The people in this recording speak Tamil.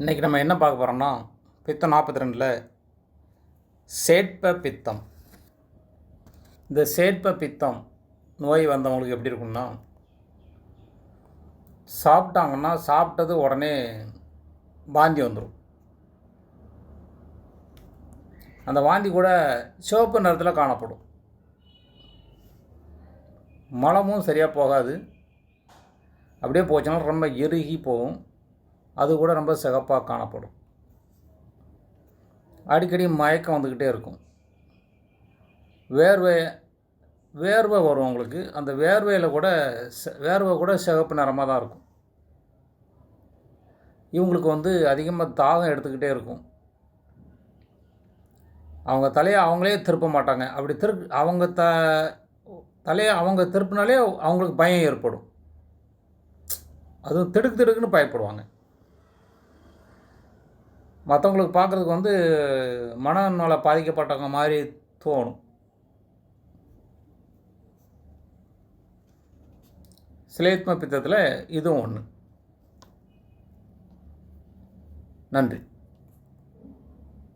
இன்றைக்கி நம்ம என்ன பார்க்க போகிறோம்னா பித்தம் நாற்பத்தி ரெண்டில் சேட்ப பித்தம். இந்த சேட்ப பித்தம் நோய் வந்தவங்களுக்கு எப்படி இருக்கும்னா சாப்பிட்டாங்கன்னா சாப்பிட்டது உடனே வாந்தி வந்துடும் அந்த வாந்தி கூட சிவப்பு நிறத்தில் காணப்படும். மலமும் சரியாக போகாது. அப்படியே போச்சுன்னா ரொம்ப இறுகி போகும். அது கூட ரொம்ப சிகப்பாக காணப்படும். அடிக்கடி மயக்கம் வந்துக்கிட்டே இருக்கும். வேர்வை வேர்வை வரும் உங்களுக்கு. அந்த வேர்வையில் கூட ச- வேர்வை கூட சிகப்பு நிறமாக தான் இருக்கும். இவங்களுக்கு வந்து அதிகமாக தாகம் எடுத்துக்கிட்டே இருக்கும். அவங்க தலையை அவங்களே திருப்ப மாட்டாங்க. அப்படி திரு அவங்க த தலையை அவங்க திருப்பினாலே அவங்களுக்கு பயம் ஏற்படும். அதுவும் திடுக்கு திடுக்குன்னு பயப்படுவாங்க. மற்றவங்களுக்கு பார்க்குறதுக்கு வந்து மனநல பாதிக்கப்பட்டவங்க மாதிரி தோணும். சிலேத்ம பித்தத்தில் இதுவும் ஒன்று நன்றி.